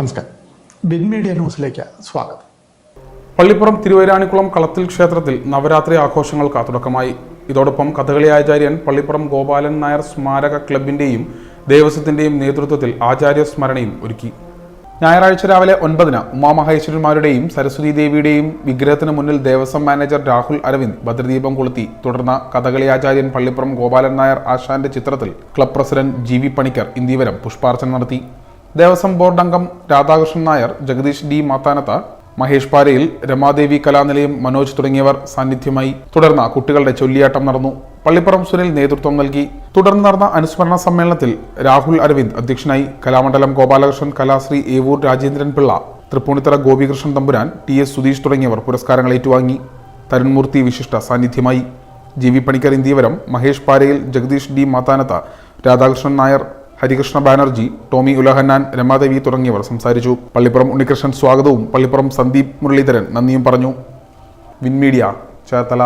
നമസ്കാരം. Bin media ന്യൂസിലേക്ക് സ്വാഗതം. പള്ളിപ്പുറം തിരുവൈരാണിക്കുളം കളത്തിൽ ക്ഷേത്രത്തിൽ നവരാത്രി ആഘോഷങ്ങൾക്ക് തുടക്കമായി ഇതോടൊപ്പം കഥകളി ആചാര്യൻ പള്ളിപ്പുറം ഗോപാലൻ നായർ സ്മാരക ക്ലബിന്റെയും ദേവസ്വത്തിന്റെയും നേതൃത്വത്തിൽ ആചാര്യ സ്മരണയും ഒരുക്കി. ഞായറാഴ്ച രാവിലെ ഒൻപതിന് ഉമാമഹേശ്വരന്മാരുടെയും സരസ്വതി ദേവിയുടെയും വിഗ്രഹത്തിന് മുന്നിൽ ദേവസ്വം മാനേജർ രാഹുൽ അരവിന്ദ് ഭദ്രദീപം കൊളുത്തി. തുടർന്ന് കഥകളി ആചാര്യൻ പള്ളിപ്പുറം ഗോപാലൻ നായർ ആശാന്റെ ചിത്രത്തിൽ club president G V Panicker ഇന്ത്യവരം പുഷ്പാർച്ചന നടത്തി. ദേവസ്വം ബോർഡ് അംഗം രാധാകൃഷ്ണൻ നായർ ജഗദീഷ് ഡി മാത്താനത്ത മഹേഷ് പാരയിൽ രമാദേവി കലാനിലയം മനോജ് തുടങ്ങിയവർ സാന്നിധ്യമായി തുടർന്ന് കുട്ടികളുടെ ചൊല്ലിയാട്ടം നടന്നു. പള്ളിപ്പുറം സുനിൽ നേതൃത്വം നൽകി. തുടർന്ന് നടന്ന അനുസ്മരണ സമ്മേളനത്തിൽ രാഹുൽ അരവിന്ദ് അധ്യക്ഷനായി കലാമണ്ഡലം ഗോപാലകൃഷ്ണൻ കലാശ്രീ ഏവൂർ രാജേന്ദ്രൻ പിള്ള തൃപ്പൂണിത്തറ ഗോപികൃഷ്ണൻ തമ്പുരാൻ ടി എസ് സുധീഷ് തുടങ്ങിയവർ പുരസ്കാരങ്ങൾ ഏറ്റുവാങ്ങി. തരുൺമൂർത്തി വിശിഷ്ട സാന്നിധ്യമായി. ജി വി പണിക്കർ ഇന്ത്യവരം മഹേഷ് പാരയിൽ ജഗദീഷ് ഡി മാത്താനത്ത രാധാകൃഷ്ണൻ നായർ ഹരികൃഷ്ണ ബാനർജി ടോമി ഉലഹന്നാൻ രമാദേവി തുടങ്ങിയവർ സംസാരിച്ചു. പള്ളിപ്പുറം ഉണ്ണികൃഷ്ണൻ സ്വാഗതവും. പള്ളിപ്പുറം സന്ദീപ് മുരളീധരൻ നന്ദിയും പറഞ്ഞു. വിൻമീഡിയ ചേർത്തല.